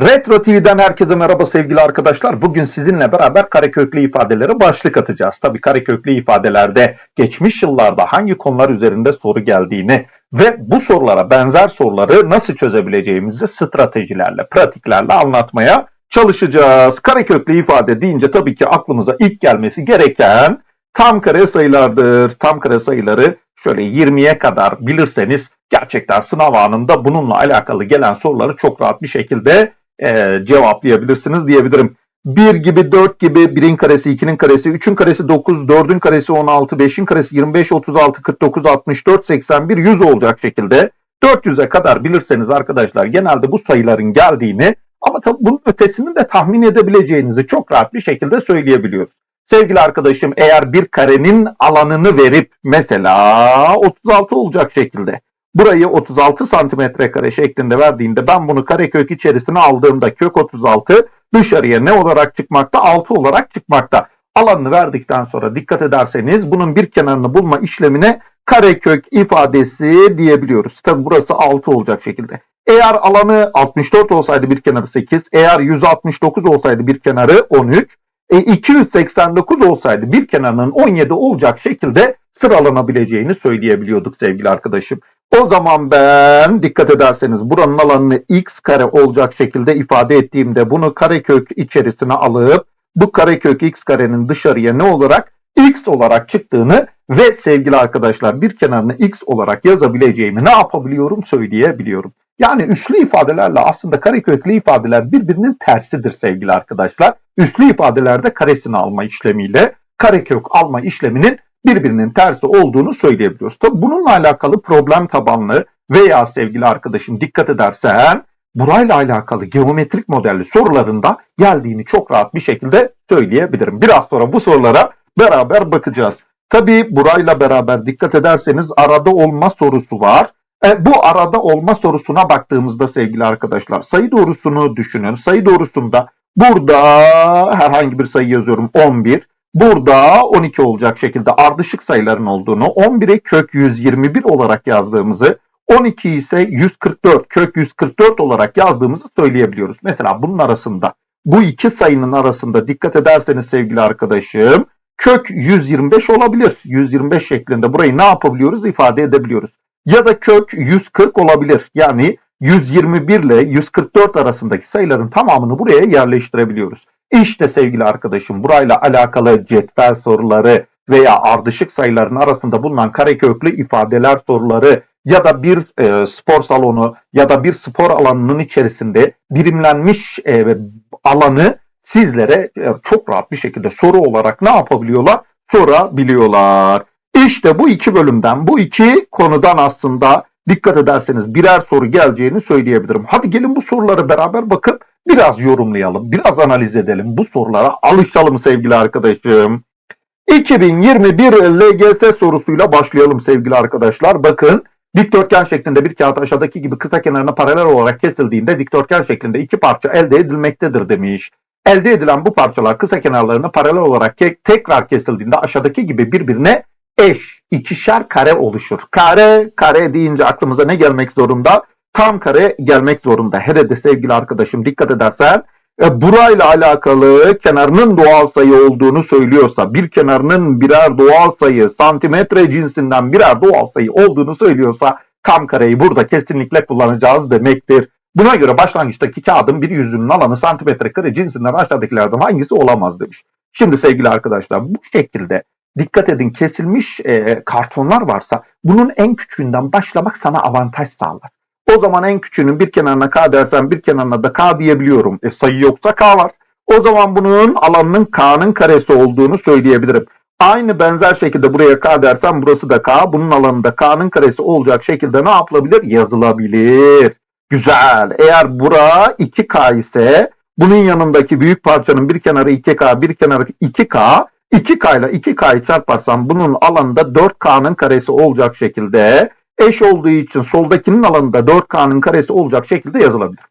Retro TV'den herkese merhaba sevgili arkadaşlar. Bugün sizinle beraber kareköklü ifadelere başlık atacağız. Tabii kareköklü ifadelerde geçmiş yıllarda hangi konular üzerinde soru geldiğini ve bu sorulara benzer soruları nasıl çözebileceğimizi stratejilerle, pratiklerle anlatmaya çalışacağız. Kareköklü ifade deyince tabii ki aklımıza ilk gelmesi gereken tam kare sayılardır. Tam kare sayıları şöyle 20'ye kadar bilirseniz gerçekten sınav anında bununla alakalı gelen soruları çok rahat bir şekilde e, cevaplayabilirsiniz diyebilirim. 1 gibi 4 gibi 1'in karesi 2'nin karesi 3'ün karesi 9 4'ün karesi 16 5'in karesi 25 36 49 64 81 100 olacak şekilde 400'e kadar bilirseniz arkadaşlar genelde bu sayıların geldiğini ama tabii bunun ötesini de tahmin edebileceğinizi çok rahat bir şeklde söyleyebiliyoruz. Sevgili arkadaşım eğer bir karenin alanını verip mesela 36 olacak şekilde burayı 36 santimetre kare şeklinde verdiğinde ben bunu karekök içerisine aldığımda kök 36 dışarıya ne olarak çıkmakta? 6 olarak çıkmakta. Alanını verdikten sonra dikkat ederseniz bunun bir kenarını bulma işlemine karekök ifadesi diyebiliyoruz. Tabi burası 6 olacak şekilde. Eğer alanı 64 olsaydı bir kenarı 8, eğer 169 olsaydı bir kenarı 13, e, 289 olsaydı bir kenarının 17 olacak şekilde sıralanabileceğini söyleyebiliyorduk sevgili arkadaşım. O zaman ben dikkat ederseniz buranın alanını x kare olacak şekilde ifade ettiğimde bunu karekök içerisine alıp bu karekök x karenin dışarıya ne olarak x olarak çıktığını ve sevgili arkadaşlar bir kenarını x olarak yazabileceğimi ne yapabiliyorum söyleyebiliyorum. Yani üslü ifadelerle aslında kareköklü ifadeler birbirinin tersidir sevgili arkadaşlar. Üslü ifadelerde karesini alma işlemiyle karekök alma işleminin birbirinin tersi olduğunu söyleyebiliyoruz. Tabi bununla alakalı problem tabanlı veya sevgili arkadaşım dikkat edersen burayla alakalı geometrik modelli sorularında geldiğini çok rahat bir şekilde söyleyebilirim. Biraz sonra bu sorulara beraber bakacağız. Tabi burayla beraber dikkat ederseniz arada olma sorusu var. E, bu arada olma sorusuna baktığımızda sevgili arkadaşlar sayı doğrusunu düşünün. Sayı doğrusunda burada herhangi bir sayı yazıyorum 11. Burada 12 olacak şekilde ardışık sayıların olduğunu, 11'e kök 121 olarak yazdığımızı, 12 ise 144 kök 144 olarak yazdığımızı söyleyebiliyoruz. Mesela bunun arasında bu iki sayının arasında dikkat ederseniz sevgili arkadaşım kök 125 olabilir. 125 şeklinde burayı ne yapabiliyoruz? ifade edebiliyoruz. Ya da kök 140 olabilir. Yani 121 ile 144 arasındaki sayıların tamamını buraya yerleştirebiliyoruz. İşte sevgili arkadaşım burayla alakalı cetvel soruları veya ardışık sayıların arasında bulunan kareköklü ifadeler soruları ya da bir e, spor salonu ya da bir spor alanının içerisinde birimlenmiş e, alanı sizlere e, çok rahat bir şekilde soru olarak ne yapabiliyorlar? Sorabiliyorlar. İşte bu iki bölümden, bu iki konudan aslında dikkat ederseniz birer soru geleceğini söyleyebilirim. Hadi gelin bu soruları beraber bakıp biraz yorumlayalım, biraz analiz edelim. Bu sorulara alışalım sevgili arkadaşım. 2021 LGS sorusuyla başlayalım sevgili arkadaşlar. Bakın dikdörtgen şeklinde bir kağıt aşağıdaki gibi kısa kenarına paralel olarak kesildiğinde dikdörtgen şeklinde iki parça elde edilmektedir demiş. Elde edilen bu parçalar kısa kenarlarına paralel olarak tekrar kesildiğinde aşağıdaki gibi birbirine eş, ikişer kare oluşur. Kare, kare deyince aklımıza ne gelmek zorunda? Tam kare gelmek zorunda. Hele de sevgili arkadaşım dikkat edersen e, burayla alakalı kenarının doğal sayı olduğunu söylüyorsa, bir kenarının birer doğal sayı, santimetre cinsinden birer doğal sayı olduğunu söylüyorsa tam kareyi burada kesinlikle kullanacağız demektir. Buna göre başlangıçtaki kağıdın bir yüzünün alanı santimetre kare cinsinden aşağıdakilerden hangisi olamaz demiş. Şimdi sevgili arkadaşlar bu şekilde dikkat edin kesilmiş e, kartonlar varsa bunun en küçüğünden başlamak sana avantaj sağlar. O zaman en küçüğünün bir kenarına k dersen bir kenarına da k diyebiliyorum. E sayı yoksa k var. O zaman bunun alanının k'nın karesi olduğunu söyleyebilirim. Aynı benzer şekilde buraya k dersem burası da k. Bunun alanında k'nın karesi olacak şekilde ne yapılabilir? Yazılabilir. Güzel. Eğer bura 2k ise bunun yanındaki büyük parçanın bir kenarı 2k, bir kenarı 2k. 2k ile 2k'yı çarparsam bunun alanında 4k'nın karesi olacak şekilde eş olduğu için soldakinin alanında 4K'nın karesi olacak şekilde yazılabilir.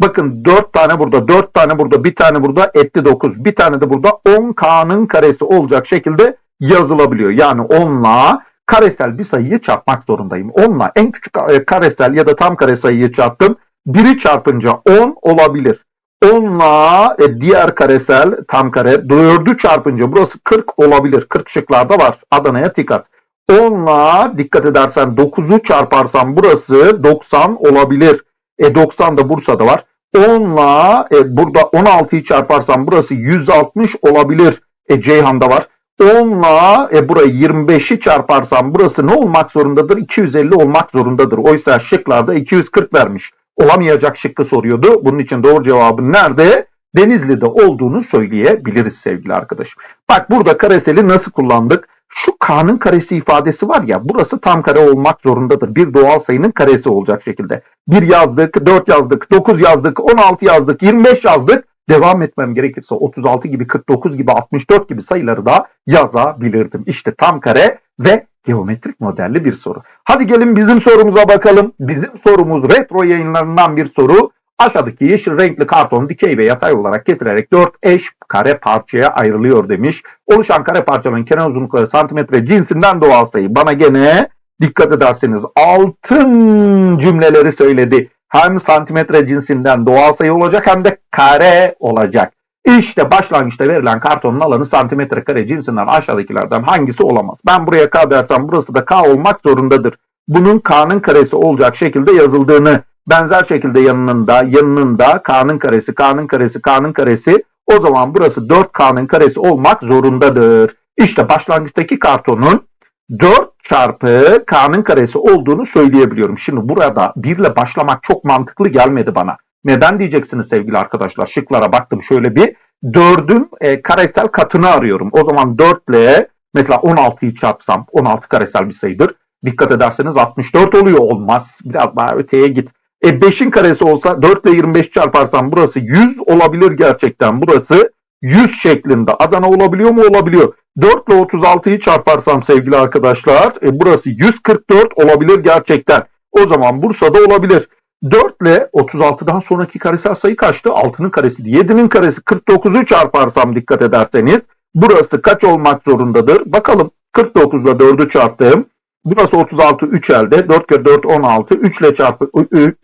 Bakın 4 tane burada, 4 tane burada, bir tane burada etti 9. Bir tane de burada 10K'nın karesi olacak şekilde yazılabiliyor. Yani 10'la karesel bir sayıyı çarpmak zorundayım. 10'la en küçük e, karesel ya da tam kare sayıyı çarptım. 1'i çarpınca 10 olabilir. 10'la e, diğer karesel tam kare 4'ü çarpınca burası 40 olabilir. 40 şıklarda var. Adana'ya dikkat. 10'la dikkat edersen 9'u çarparsan burası 90 olabilir. E 90 da Bursa'da var. 10'la e, burada 16'yı çarparsan burası 160 olabilir. E Ceyhan'da var. 10'la e, burayı 25'i çarparsam burası ne olmak zorundadır? 250 olmak zorundadır. Oysa şıklarda 240 vermiş. Olamayacak şıkkı soruyordu. Bunun için doğru cevabın nerede? Denizli'de olduğunu söyleyebiliriz sevgili arkadaşım. Bak burada kareseli nasıl kullandık? Şu k'nın karesi ifadesi var ya burası tam kare olmak zorundadır. Bir doğal sayının karesi olacak şekilde. 1 yazdık, 4 yazdık, 9 yazdık, 16 yazdık, 25 yazdık. Devam etmem gerekirse 36 gibi, 49 gibi, 64 gibi sayıları da yazabilirdim. İşte tam kare ve geometrik modelli bir soru. Hadi gelin bizim sorumuza bakalım. Bizim sorumuz retro yayınlarından bir soru. Aşağıdaki yeşil renkli karton dikey ve yatay olarak kesilerek 4 eş kare parçaya ayrılıyor demiş. Oluşan kare parçaların kenar uzunlukları santimetre cinsinden doğal sayı. Bana gene dikkat ederseniz altın cümleleri söyledi. Hem santimetre cinsinden doğal sayı olacak hem de kare olacak. İşte başlangıçta verilen kartonun alanı santimetre kare cinsinden aşağıdakilerden hangisi olamaz? Ben buraya k dersem burası da k olmak zorundadır. Bunun k'nın karesi olacak şekilde yazıldığını benzer şekilde yanında yanında k'nın karesi k'nın karesi k'nın karesi o zaman burası 4k'nın karesi olmak zorundadır. İşte başlangıçtaki kartonun 4 çarpı k'nın karesi olduğunu söyleyebiliyorum. Şimdi burada 1 ile başlamak çok mantıklı gelmedi bana. Neden diyeceksiniz sevgili arkadaşlar? Şıklara baktım şöyle bir. 4'ün e, karesel katını arıyorum. O zaman 4 ile mesela 16'yı çarpsam 16 karesel bir sayıdır. Dikkat ederseniz 64 oluyor olmaz. Biraz daha öteye git. E 5'in karesi olsa 4 ile 25 çarparsam burası 100 olabilir gerçekten. Burası 100 şeklinde. Adana olabiliyor mu? Olabiliyor. 4 ile 36'yı çarparsam sevgili arkadaşlar e, burası 144 olabilir gerçekten. O zaman Bursa'da olabilir. 4 ile 36'dan sonraki karesel sayı kaçtı? 6'nın karesi 7'nin karesi 49'u çarparsam dikkat ederseniz burası kaç olmak zorundadır? Bakalım 49 ile 4'ü çarptım. Burası 36 3 elde. 4 kere 4 16. 3 ile çarpı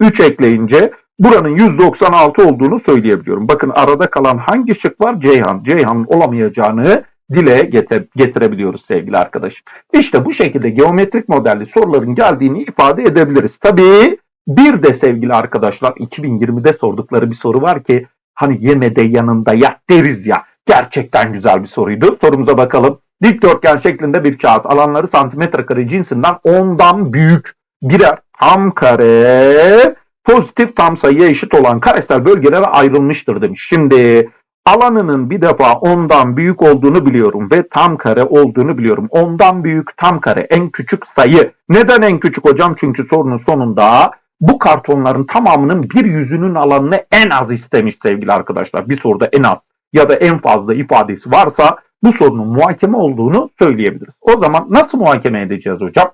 3 ekleyince buranın 196 olduğunu söyleyebiliyorum. Bakın arada kalan hangi şık var? Ceyhan. Ceyhan'ın olamayacağını dile getir, getirebiliyoruz sevgili arkadaşım. İşte bu şekilde geometrik modelli soruların geldiğini ifade edebiliriz. Tabii bir de sevgili arkadaşlar 2020'de sordukları bir soru var ki hani yemede yanında yat deriz ya. Gerçekten güzel bir soruydu. Sorumuza bakalım. Dikdörtgen şeklinde bir kağıt alanları santimetre kare cinsinden 10'dan büyük birer tam kare pozitif tam sayıya eşit olan karesel bölgelere ayrılmıştır demiş. Şimdi alanının bir defa 10'dan büyük olduğunu biliyorum ve tam kare olduğunu biliyorum. 10'dan büyük tam kare en küçük sayı. Neden en küçük hocam? Çünkü sorunun sonunda bu kartonların tamamının bir yüzünün alanını en az istemiş sevgili arkadaşlar. Bir soruda en az ya da en fazla ifadesi varsa bu sorunun muhakeme olduğunu söyleyebiliriz. O zaman nasıl muhakeme edeceğiz hocam?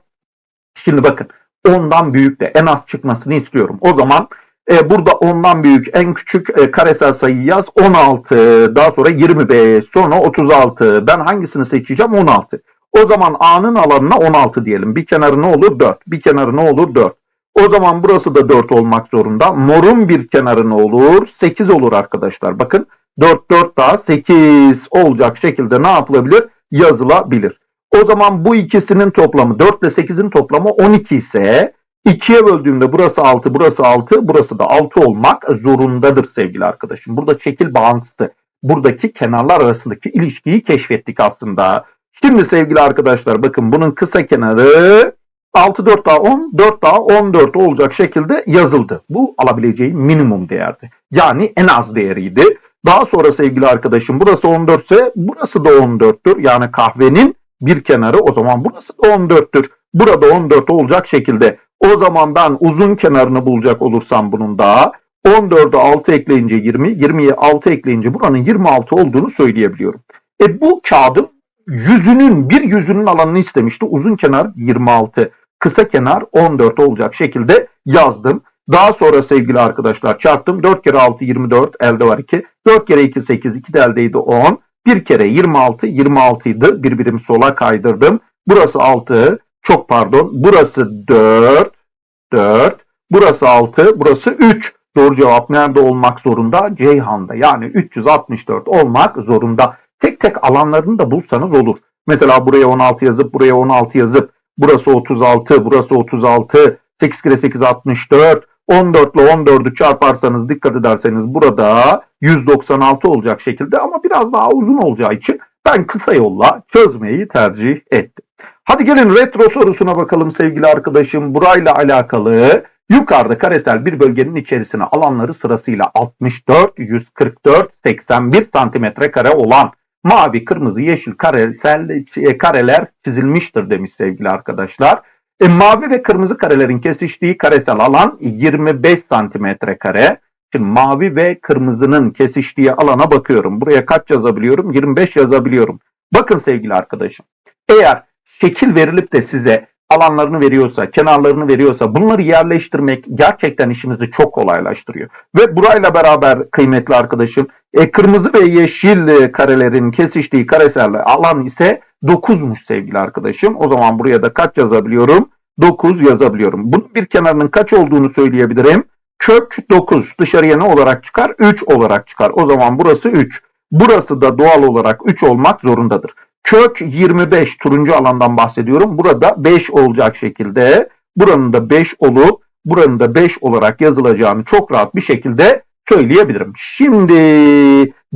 Şimdi bakın ondan büyük de en az çıkmasını istiyorum. O zaman e, burada ondan büyük en küçük e, karesel sayı yaz 16 daha sonra 25 sonra 36 ben hangisini seçeceğim 16. O zaman A'nın alanına 16 diyelim. Bir kenarı ne olur 4 bir kenarı ne olur 4. O zaman burası da 4 olmak zorunda. Morun bir kenarı ne olur 8 olur arkadaşlar. Bakın 4 4 daha 8 olacak şekilde ne yapılabilir? Yazılabilir. O zaman bu ikisinin toplamı 4 ile 8'in toplamı 12 ise 2'ye böldüğümde burası 6, burası 6, burası da 6 olmak zorundadır sevgili arkadaşım. Burada şekil bağıntısı. Buradaki kenarlar arasındaki ilişkiyi keşfettik aslında. Şimdi sevgili arkadaşlar bakın bunun kısa kenarı 6 4 daha 10, 4 daha 14 olacak şekilde yazıldı. Bu alabileceği minimum değerdi. Yani en az değeriydi. Daha sonra sevgili arkadaşım burası 14 ise burası da 14'tür. Yani kahvenin bir kenarı o zaman burası da 14'tür. Burada 14 olacak şekilde. O zaman ben uzun kenarını bulacak olursam bunun daha 14'e 6 ekleyince 20, 20'ye 6 ekleyince buranın 26 olduğunu söyleyebiliyorum. E bu kağıdın yüzünün bir yüzünün alanını istemişti. Uzun kenar 26, kısa kenar 14 olacak şekilde yazdım. Daha sonra sevgili arkadaşlar çarptım. 4 kere 6 24 elde var 2. 4 kere 2 8 2 de eldeydi 10. 1 kere 26 26 idi. Bir birim sola kaydırdım. Burası 6 çok pardon. Burası 4 4 burası 6 burası 3. Doğru cevap nerede olmak zorunda? Ceyhan'da. Yani 364 olmak zorunda. Tek tek alanlarını da bulsanız olur. Mesela buraya 16 yazıp buraya 16 yazıp burası 36, burası 36, 8 kere 8 64, 14 ile 14'ü çarparsanız dikkat ederseniz burada 196 olacak şekilde ama biraz daha uzun olacağı için ben kısa yolla çözmeyi tercih ettim. Hadi gelin retro sorusuna bakalım sevgili arkadaşım. Burayla alakalı yukarıda karesel bir bölgenin içerisine alanları sırasıyla 64, 144, 81 santimetre kare olan mavi, kırmızı, yeşil karesel e, kareler çizilmiştir demiş sevgili arkadaşlar. E, mavi ve kırmızı karelerin kesiştiği karesel alan 25 santimetre kare. Şimdi mavi ve kırmızının kesiştiği alana bakıyorum. Buraya kaç yazabiliyorum? 25 yazabiliyorum. Bakın sevgili arkadaşım. Eğer şekil verilip de size alanlarını veriyorsa, kenarlarını veriyorsa bunları yerleştirmek gerçekten işimizi çok kolaylaştırıyor. Ve burayla beraber kıymetli arkadaşım e, kırmızı ve yeşil e, karelerin kesiştiği karesel alan ise 9'muş sevgili arkadaşım. O zaman buraya da kaç yazabiliyorum? 9 yazabiliyorum. Bunun bir kenarının kaç olduğunu söyleyebilirim. Kök 9 dışarıya ne olarak çıkar? 3 olarak çıkar. O zaman burası 3. Burası da doğal olarak 3 olmak zorundadır. Kök 25 turuncu alandan bahsediyorum. Burada 5 olacak şekilde buranın da 5 olup buranın da 5 olarak yazılacağını çok rahat bir şekilde söyleyebilirim. Şimdi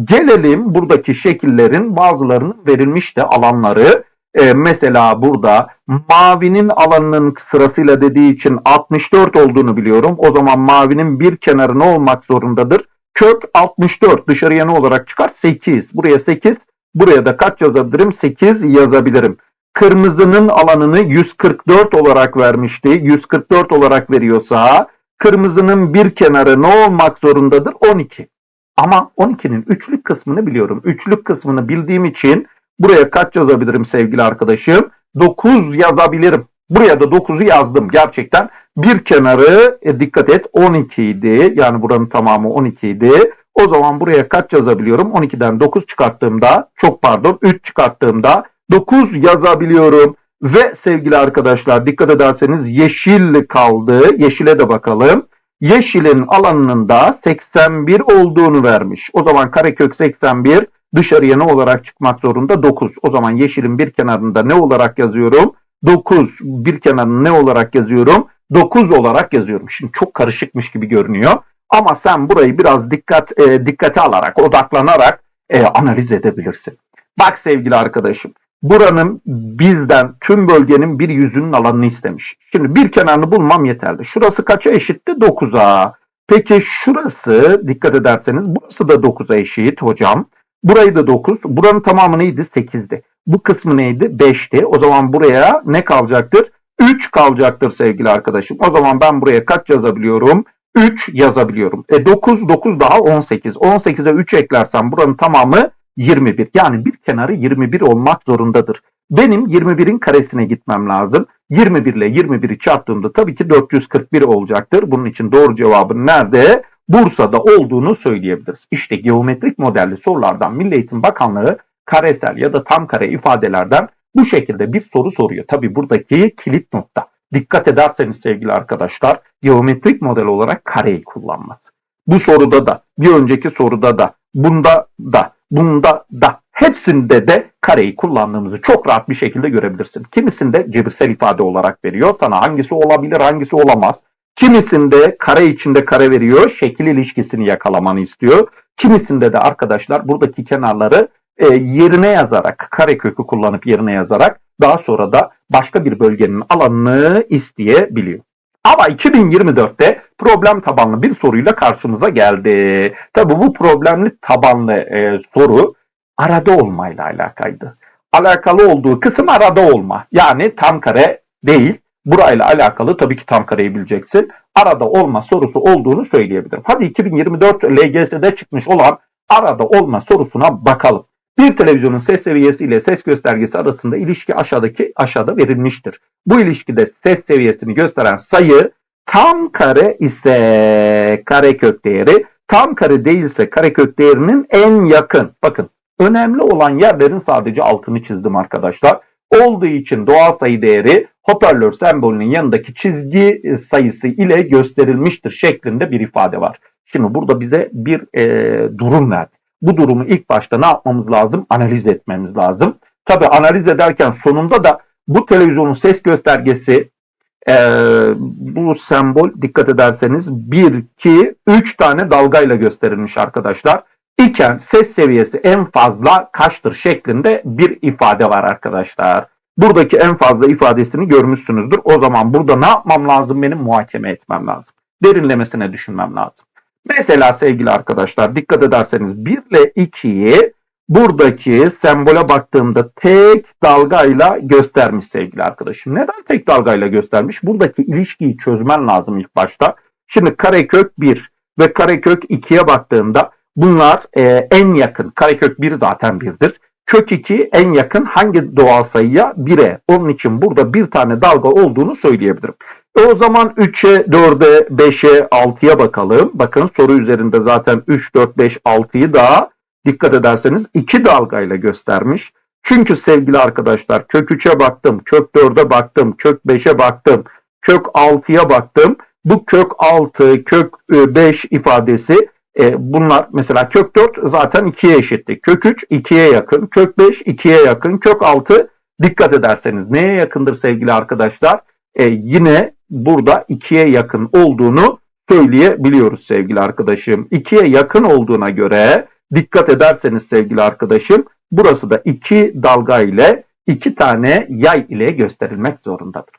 gelelim buradaki şekillerin bazılarının verilmiş de alanları. Ee, mesela burada mavinin alanının sırasıyla dediği için 64 olduğunu biliyorum. O zaman mavinin bir kenarı ne olmak zorundadır? Kök 64 dışarıya ne olarak çıkar? 8. Buraya 8. Buraya da kaç yazabilirim? 8 yazabilirim. Kırmızının alanını 144 olarak vermişti. 144 olarak veriyorsa kırmızının bir kenarı ne olmak zorundadır? 12. Ama 12'nin üçlük kısmını biliyorum. Üçlük kısmını bildiğim için buraya kaç yazabilirim sevgili arkadaşım? 9 yazabilirim. Buraya da 9'u yazdım gerçekten. Bir kenarı e, dikkat et 12 idi. Yani buranın tamamı 12 idi. O zaman buraya kaç yazabiliyorum? 12'den 9 çıkarttığımda çok pardon 3 çıkarttığımda 9 yazabiliyorum. Ve sevgili arkadaşlar dikkat ederseniz yeşil kaldı. Yeşile de bakalım. Yeşilin alanının da 81 olduğunu vermiş. O zaman karekök 81 dışarıya ne olarak çıkmak zorunda? 9. O zaman yeşilin bir kenarında ne olarak yazıyorum? 9. Bir kenarını ne olarak yazıyorum? 9 olarak yazıyorum. Şimdi çok karışıkmış gibi görünüyor. Ama sen burayı biraz dikkat e, dikkate alarak, odaklanarak e, analiz edebilirsin. Bak sevgili arkadaşım, buranın bizden tüm bölgenin bir yüzünün alanını istemiş. Şimdi bir kenarını bulmam yeterli. Şurası kaça eşitti? 9'a. Peki şurası dikkat ederseniz burası da 9'a eşit hocam. Burayı da 9. Buranın tamamı neydi? 8'di. Bu kısmı neydi? 5'ti. O zaman buraya ne kalacaktır? 3 kalacaktır sevgili arkadaşım. O zaman ben buraya kaç yazabiliyorum? 3 yazabiliyorum. E 9, 9 daha 18. 18'e 3 eklersem buranın tamamı 21. Yani bir kenarı 21 olmak zorundadır. Benim 21'in karesine gitmem lazım. 21 ile 21'i çarptığımda tabii ki 441 olacaktır. Bunun için doğru cevabın nerede? Bursa'da olduğunu söyleyebiliriz. İşte geometrik modelli sorulardan Milli Eğitim Bakanlığı karesel ya da tam kare ifadelerden bu şekilde bir soru soruyor. Tabii buradaki kilit nokta. Dikkat ederseniz sevgili arkadaşlar geometrik model olarak kareyi kullanması. Bu soruda da, bir önceki soruda da, bunda da, bunda da hepsinde de kareyi kullandığımızı çok rahat bir şekilde görebilirsin. Kimisinde cebirsel ifade olarak veriyor. Sana hangisi olabilir, hangisi olamaz. Kimisinde kare içinde kare veriyor, şekil ilişkisini yakalamanı istiyor. Kimisinde de arkadaşlar buradaki kenarları e, yerine yazarak, kare kökü kullanıp yerine yazarak daha sonra da başka bir bölgenin alanını isteyebiliyor. Ama 2024'te problem tabanlı bir soruyla karşımıza geldi. Tabi bu problemli tabanlı e, soru arada olmayla alakalıydı. Alakalı olduğu kısım arada olma. Yani tam kare değil. Burayla alakalı tabii ki tam kareyi bileceksin. Arada olma sorusu olduğunu söyleyebilirim. Hadi 2024 LGS'de çıkmış olan arada olma sorusuna bakalım. Bir televizyonun ses seviyesi ile ses göstergesi arasında ilişki aşağıdaki aşağıda verilmiştir. Bu ilişkide ses seviyesini gösteren sayı tam kare ise karekök değeri, tam kare değilse karekök değerinin en yakın. Bakın önemli olan yerlerin sadece altını çizdim arkadaşlar. olduğu için doğal sayı değeri hoparlör sembolünün yanındaki çizgi sayısı ile gösterilmiştir şeklinde bir ifade var. Şimdi burada bize bir e, durum verdi. Bu durumu ilk başta ne yapmamız lazım? Analiz etmemiz lazım. Tabi analiz ederken sonunda da bu televizyonun ses göstergesi e, bu sembol dikkat ederseniz 1, 2, 3 tane dalgayla gösterilmiş arkadaşlar. İken ses seviyesi en fazla kaçtır şeklinde bir ifade var arkadaşlar. Buradaki en fazla ifadesini görmüşsünüzdür. O zaman burada ne yapmam lazım? Benim muhakeme etmem lazım. Derinlemesine düşünmem lazım. Mesela sevgili arkadaşlar dikkat ederseniz 1 ile 2'yi buradaki sembole baktığımda tek dalgayla göstermiş sevgili arkadaşım. Neden tek dalgayla göstermiş? Buradaki ilişkiyi çözmen lazım ilk başta. Şimdi karekök 1 ve karekök 2'ye baktığımda bunlar e, en yakın. Karekök 1 zaten 1'dir. Kök 2 en yakın hangi doğal sayıya? 1'e. Onun için burada bir tane dalga olduğunu söyleyebilirim. E o zaman 3'e, 4'e, 5'e, 6'ya bakalım. Bakın soru üzerinde zaten 3, 4, 5, 6'yı da dikkat ederseniz 2 dalgayla göstermiş. Çünkü sevgili arkadaşlar kök 3'e baktım, kök 4'e baktım, kök 5'e baktım, kök 6'ya baktım. Bu kök 6, kök 5 ifadesi e, bunlar mesela kök 4 zaten 2'ye eşitti. Kök 3 2'ye yakın, kök 5 2'ye yakın, kök 6 dikkat ederseniz neye yakındır sevgili arkadaşlar? E, yine burada 2'ye yakın olduğunu söyleyebiliyoruz sevgili arkadaşım. 2'ye yakın olduğuna göre dikkat ederseniz sevgili arkadaşım burası da 2 dalga ile 2 tane yay ile gösterilmek zorundadır.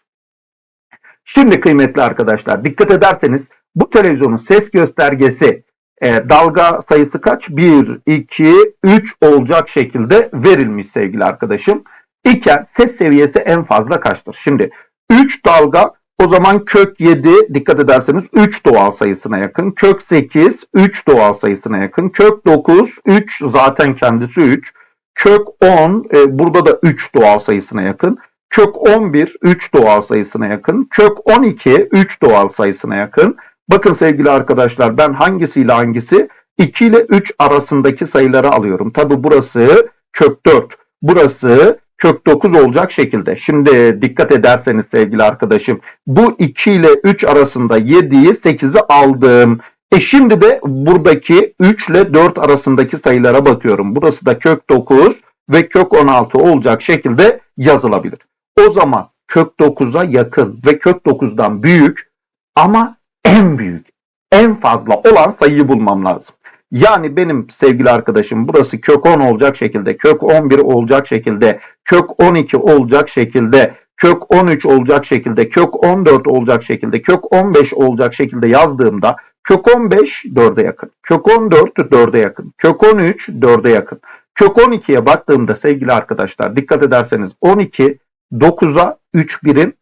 Şimdi kıymetli arkadaşlar dikkat ederseniz bu televizyonun ses göstergesi e, dalga sayısı kaç? 1, 2, 3 olacak şekilde verilmiş sevgili arkadaşım. İken ses seviyesi en fazla kaçtır? Şimdi 3 dalga o zaman kök 7 dikkat ederseniz 3 doğal sayısına yakın. Kök 8 3 doğal sayısına yakın. Kök 9 3 zaten kendisi 3. Kök 10 e, burada da 3 doğal sayısına yakın. Kök 11 3 doğal sayısına yakın. Kök 12 3 doğal sayısına yakın. Bakın sevgili arkadaşlar ben hangisiyle hangisi 2 ile 3 arasındaki sayıları alıyorum. Tabi burası kök 4. Burası kök 9 olacak şekilde. Şimdi dikkat ederseniz sevgili arkadaşım bu 2 ile 3 arasında 7'yi 8'i aldım. E şimdi de buradaki 3 ile 4 arasındaki sayılara bakıyorum. Burası da kök 9 ve kök 16 olacak şekilde yazılabilir. O zaman kök 9'a yakın ve kök 9'dan büyük ama en büyük, en fazla olan sayıyı bulmam lazım. Yani benim sevgili arkadaşım burası kök 10 olacak şekilde, kök 11 olacak şekilde, kök 12 olacak şekilde, kök 13 olacak şekilde, kök 14 olacak şekilde, kök 15 olacak şekilde yazdığımda kök 15 4'e yakın, kök 14 4'e yakın, kök 13 4'e yakın. Kök 12'ye baktığımda sevgili arkadaşlar dikkat ederseniz 12 9'a 3 birim,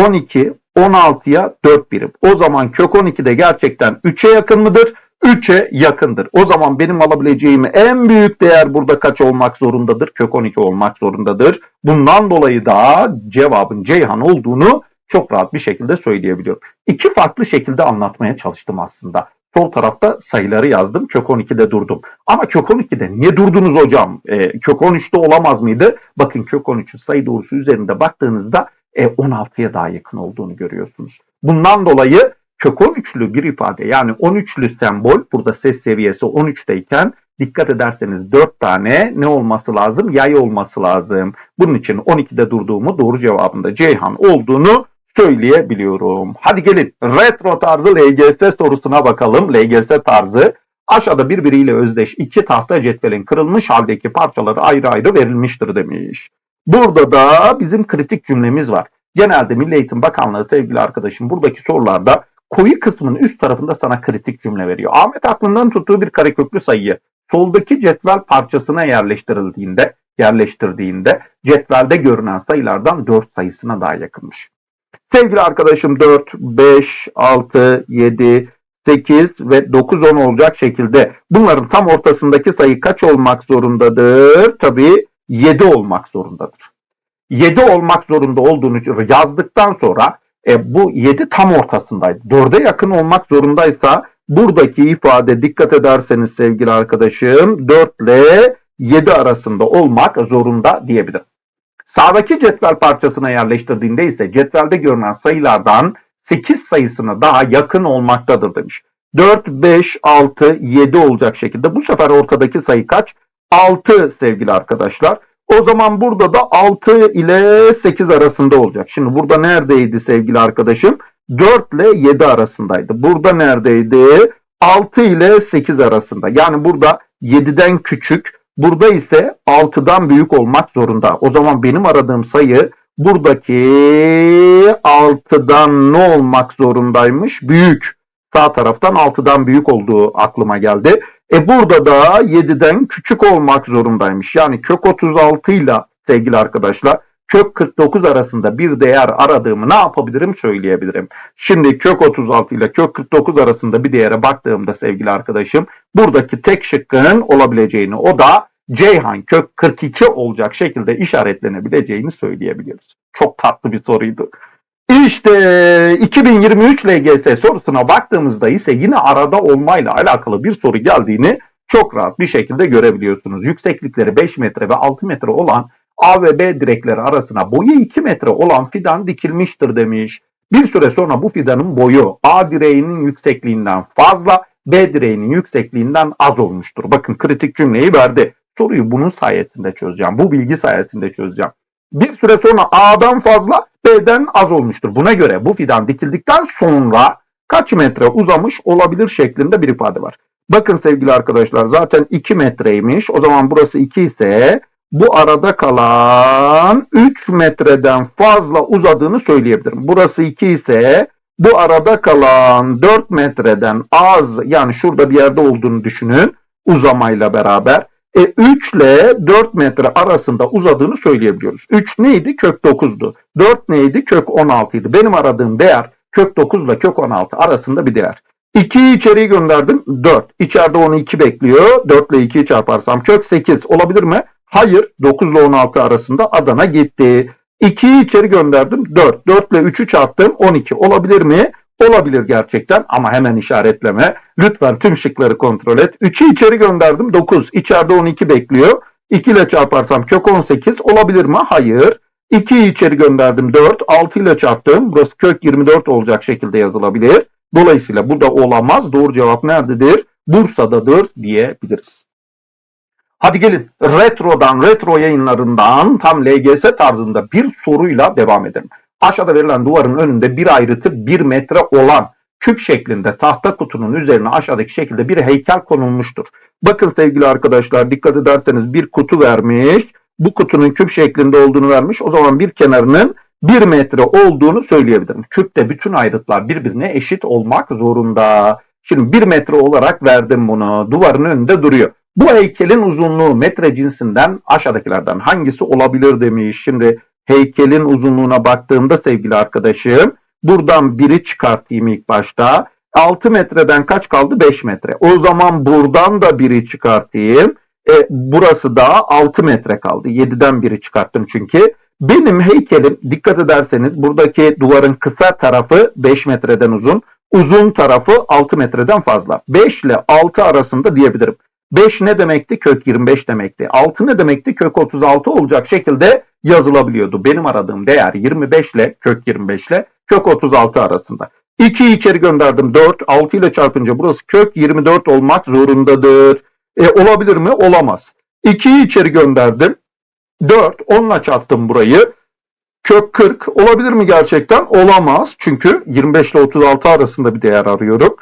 12 16'ya 4 birim. O zaman kök 12 de gerçekten 3'e yakın mıdır? 3'e yakındır. O zaman benim alabileceğim en büyük değer burada kaç olmak zorundadır? Kök 12 olmak zorundadır. Bundan dolayı da cevabın Ceyhan olduğunu çok rahat bir şekilde söyleyebiliyorum. İki farklı şekilde anlatmaya çalıştım aslında. Sol tarafta sayıları yazdım. Kök 12'de durdum. Ama kök 12'de niye durdunuz hocam? E, kök 13'te olamaz mıydı? Bakın kök 13'ün sayı doğrusu üzerinde baktığınızda e, 16'ya daha yakın olduğunu görüyorsunuz. Bundan dolayı kök 13'lü bir ifade yani 13'lü sembol burada ses seviyesi 13'teyken dikkat ederseniz 4 tane ne olması lazım? Yay olması lazım. Bunun için 12'de durduğumu doğru cevabında Ceyhan olduğunu söyleyebiliyorum. Hadi gelin retro tarzı LGS sorusuna bakalım. LGS tarzı aşağıda birbiriyle özdeş iki tahta cetvelin kırılmış haldeki parçaları ayrı ayrı verilmiştir demiş. Burada da bizim kritik cümlemiz var. Genelde Milli Eğitim Bakanlığı sevgili arkadaşım buradaki sorularda koyu kısmının üst tarafında sana kritik cümle veriyor. Ahmet aklından tuttuğu bir kareköklü sayıyı soldaki cetvel parçasına yerleştirildiğinde yerleştirdiğinde cetvelde görünen sayılardan 4 sayısına daha yakınmış. Sevgili arkadaşım 4, 5, 6, 7, 8 ve 9, 10 olacak şekilde bunların tam ortasındaki sayı kaç olmak zorundadır? Tabii 7 olmak zorundadır. 7 olmak zorunda olduğunu yazdıktan sonra e, bu 7 tam ortasındaydı. 4'e yakın olmak zorundaysa buradaki ifade dikkat ederseniz sevgili arkadaşım 4 ile 7 arasında olmak zorunda diyebilirim. Sağdaki cetvel parçasına yerleştirdiğinde ise cetvelde görünen sayılardan 8 sayısına daha yakın olmaktadır demiş. 4, 5, 6, 7 olacak şekilde. Bu sefer ortadaki sayı kaç? 6 sevgili arkadaşlar. O zaman burada da 6 ile 8 arasında olacak. Şimdi burada neredeydi sevgili arkadaşım? 4 ile 7 arasındaydı. Burada neredeydi? 6 ile 8 arasında. Yani burada 7'den küçük, burada ise 6'dan büyük olmak zorunda. O zaman benim aradığım sayı buradaki 6'dan ne olmak zorundaymış? Büyük. Sağ taraftan 6'dan büyük olduğu aklıma geldi. E burada da 7'den küçük olmak zorundaymış. Yani kök 36 ile sevgili arkadaşlar kök 49 arasında bir değer aradığımı ne yapabilirim söyleyebilirim. Şimdi kök 36 ile kök 49 arasında bir değere baktığımda sevgili arkadaşım buradaki tek şıkkın olabileceğini o da Ceyhan kök 42 olacak şekilde işaretlenebileceğini söyleyebiliriz. Çok tatlı bir soruydu. İşte 2023 LGS sorusuna baktığımızda ise yine arada olmayla alakalı bir soru geldiğini çok rahat bir şekilde görebiliyorsunuz. Yükseklikleri 5 metre ve 6 metre olan A ve B direkleri arasına boyu 2 metre olan fidan dikilmiştir demiş. Bir süre sonra bu fidanın boyu A direğinin yüksekliğinden fazla, B direğinin yüksekliğinden az olmuştur. Bakın kritik cümleyi verdi. Soruyu bunun sayesinde çözeceğim. Bu bilgi sayesinde çözeceğim. Bir süre sonra A'dan fazla, B'den az olmuştur. Buna göre bu fidan dikildikten sonra kaç metre uzamış olabilir şeklinde bir ifade var. Bakın sevgili arkadaşlar zaten 2 metreymiş. O zaman burası 2 ise bu arada kalan 3 metreden fazla uzadığını söyleyebilirim. Burası 2 ise bu arada kalan 4 metreden az yani şurada bir yerde olduğunu düşünün uzamayla beraber. E 3 ile 4 metre arasında uzadığını söyleyebiliyoruz. 3 neydi? Kök 9'du. 4 neydi? Kök 16 idi. Benim aradığım değer kök 9 ile kök 16 arasında bir değer. 2'yi içeriye gönderdim. 4. İçeride onu 2 bekliyor. 4 ile 2'yi çarparsam kök 8 olabilir mi? Hayır. 9 ile 16 arasında Adana gitti. 2'yi içeri gönderdim. 4. 4 ile 3'ü çarptım. 12 olabilir mi? Olabilir gerçekten ama hemen işaretleme. Lütfen tüm şıkları kontrol et. 3'ü içeri gönderdim. 9. İçeride 12 bekliyor. 2 ile çarparsam kök 18 olabilir mi? Hayır. 2'yi içeri gönderdim 4. 6 ile çarptım. Burası kök 24 olacak şekilde yazılabilir. Dolayısıyla bu da olamaz. Doğru cevap nerededir? Bursa'dadır diyebiliriz. Hadi gelin retrodan, retro yayınlarından tam LGS tarzında bir soruyla devam edelim. Aşağıda verilen duvarın önünde bir ayrıtı 1 metre olan küp şeklinde tahta kutunun üzerine aşağıdaki şekilde bir heykel konulmuştur. Bakın sevgili arkadaşlar dikkat ederseniz bir kutu vermiş. Bu kutunun küp şeklinde olduğunu vermiş. O zaman bir kenarının 1 metre olduğunu söyleyebilirim. Küpte bütün ayrıtlar birbirine eşit olmak zorunda. Şimdi 1 metre olarak verdim bunu. Duvarın önünde duruyor. Bu heykelin uzunluğu metre cinsinden aşağıdakilerden hangisi olabilir demiş. Şimdi heykelin uzunluğuna baktığımda sevgili arkadaşım buradan biri çıkartayım ilk başta. 6 metreden kaç kaldı? 5 metre. O zaman buradan da biri çıkartayım. E, burası da 6 metre kaldı. 7'den biri çıkarttım çünkü. Benim heykelim dikkat ederseniz buradaki duvarın kısa tarafı 5 metreden uzun. Uzun tarafı 6 metreden fazla. 5 ile 6 arasında diyebilirim. 5 ne demekti? Kök 25 demekti. 6 ne demekti? Kök 36 olacak şekilde yazılabiliyordu. Benim aradığım değer 25 ile kök 25 ile kök 36 arasında. 2'yi içeri gönderdim 4. 6 ile çarpınca burası kök 24 olmak zorundadır. E, olabilir mi? Olamaz. 2'yi içeri gönderdim. 4. 10 ile çarptım burayı. Kök 40 olabilir mi gerçekten? Olamaz. Çünkü 25 ile 36 arasında bir değer arıyorum.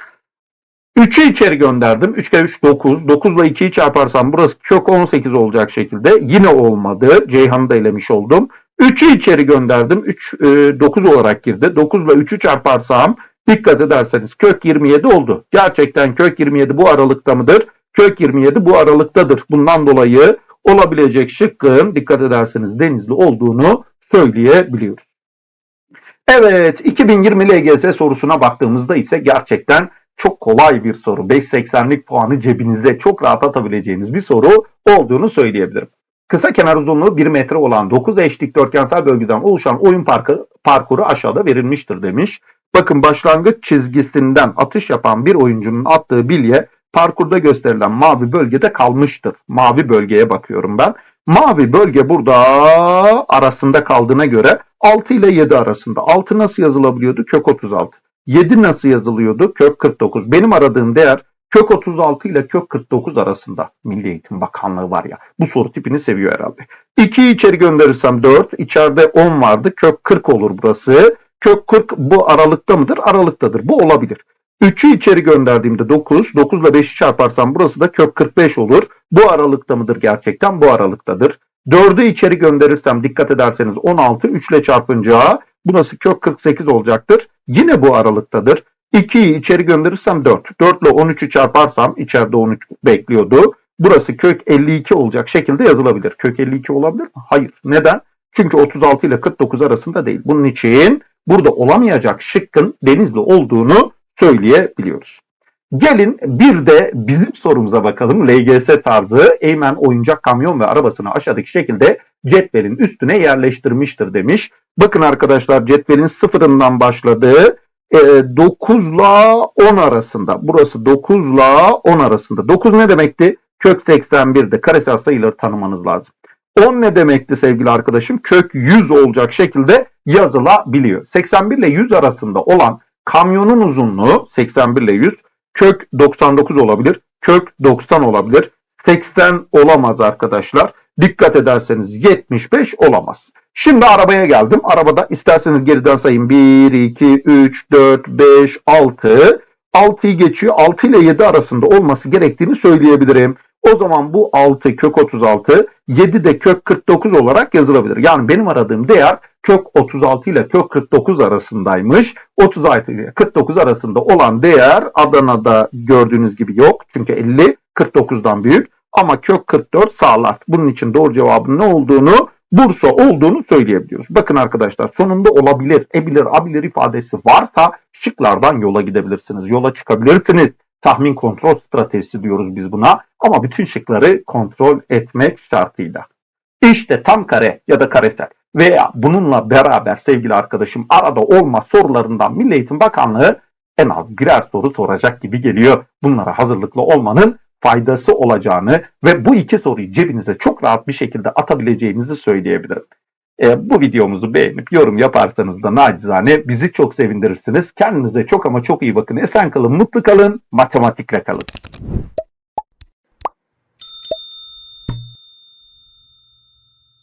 3'ü içeri gönderdim. 3 kere 3 9. 9 ile 2'yi çarparsam burası kök 18 olacak şekilde. Yine olmadı. Ceyhan'ı da elemiş oldum. 3'ü içeri gönderdim. 3 e, 9 olarak girdi. 9 ile 3'ü çarparsam dikkat ederseniz kök 27 oldu. Gerçekten kök 27 bu aralıkta mıdır? Kök 27 bu aralıktadır. Bundan dolayı olabilecek şıkkın dikkat ederseniz denizli olduğunu söyleyebiliyoruz. Evet 2020 LGS sorusuna baktığımızda ise gerçekten çok kolay bir soru. 5.80'lik puanı cebinizde çok rahat atabileceğiniz bir soru olduğunu söyleyebilirim. Kısa kenar uzunluğu 1 metre olan 9 eş dikdörtgensel bölgeden oluşan oyun parkı, parkuru aşağıda verilmiştir demiş. Bakın başlangıç çizgisinden atış yapan bir oyuncunun attığı bilye parkurda gösterilen mavi bölgede kalmıştır. Mavi bölgeye bakıyorum ben. Mavi bölge burada arasında kaldığına göre 6 ile 7 arasında. 6 nasıl yazılabiliyordu? Kök 36. 7 nasıl yazılıyordu? Kök 49. Benim aradığım değer kök 36 ile kök 49 arasında. Milli Eğitim Bakanlığı var ya. Bu soru tipini seviyor herhalde. 2'yi içeri gönderirsem 4. içeride 10 vardı. Kök 40 olur burası. Kök 40 bu aralıkta mıdır? Aralıktadır. Bu olabilir. 3'ü içeri gönderdiğimde 9. 9 ile 5'i çarparsam burası da kök 45 olur. Bu aralıkta mıdır gerçekten? Bu aralıktadır. 4'ü içeri gönderirsem dikkat ederseniz 16 3 ile çarpınca burası kök 48 olacaktır. Yine bu aralıktadır. 2'yi içeri gönderirsem 4. 4 ile 13'ü çarparsam içeride 13 bekliyordu. Burası kök 52 olacak şekilde yazılabilir. Kök 52 olabilir mi? Hayır. Neden? Çünkü 36 ile 49 arasında değil. Bunun için burada olamayacak şıkkın denizli olduğunu söyleyebiliyoruz. Gelin bir de bizim sorumuza bakalım. LGS tarzı Eymen oyuncak kamyon ve arabasını aşağıdaki şekilde cetvelin üstüne yerleştirmiştir demiş. Bakın arkadaşlar cetvelin sıfırından başladığı 9 ile 10 arasında. Burası 9 ile 10 arasında. 9 ne demekti? Kök 81'de karesel sayıları tanımanız lazım. 10 ne demekti sevgili arkadaşım? Kök 100 olacak şekilde yazılabiliyor. 81 ile 100 arasında olan kamyonun uzunluğu 81 ile 100 kök 99 olabilir. Kök 90 olabilir. 80 olamaz arkadaşlar. Dikkat ederseniz 75 olamaz. Şimdi arabaya geldim. Arabada isterseniz geriden sayın 1, 2, 3, 4, 5, 6. 6'yı geçiyor. 6 ile 7 arasında olması gerektiğini söyleyebilirim. O zaman bu 6 kök 36, 7 de kök 49 olarak yazılabilir. Yani benim aradığım değer kök 36 ile kök 49 arasındaymış. 36 ile 49 arasında olan değer Adana'da gördüğünüz gibi yok. Çünkü 50 49'dan büyük ama kök 44 sağlar. Bunun için doğru cevabın ne olduğunu Bursa olduğunu söyleyebiliyoruz. Bakın arkadaşlar sonunda olabilir, ebilir, abilir ifadesi varsa şıklardan yola gidebilirsiniz. Yola çıkabilirsiniz. Tahmin kontrol stratejisi diyoruz biz buna. Ama bütün şıkları kontrol etmek şartıyla. İşte tam kare ya da karesel veya bununla beraber sevgili arkadaşım arada olma sorularından Milli Eğitim Bakanlığı en az birer soru soracak gibi geliyor. Bunlara hazırlıklı olmanın faydası olacağını ve bu iki soruyu cebinize çok rahat bir şekilde atabileceğinizi söyleyebilirim. E, bu videomuzu beğenip yorum yaparsanız da nacizane bizi çok sevindirirsiniz. Kendinize çok ama çok iyi bakın. Esen kalın, mutlu kalın, matematikle kalın.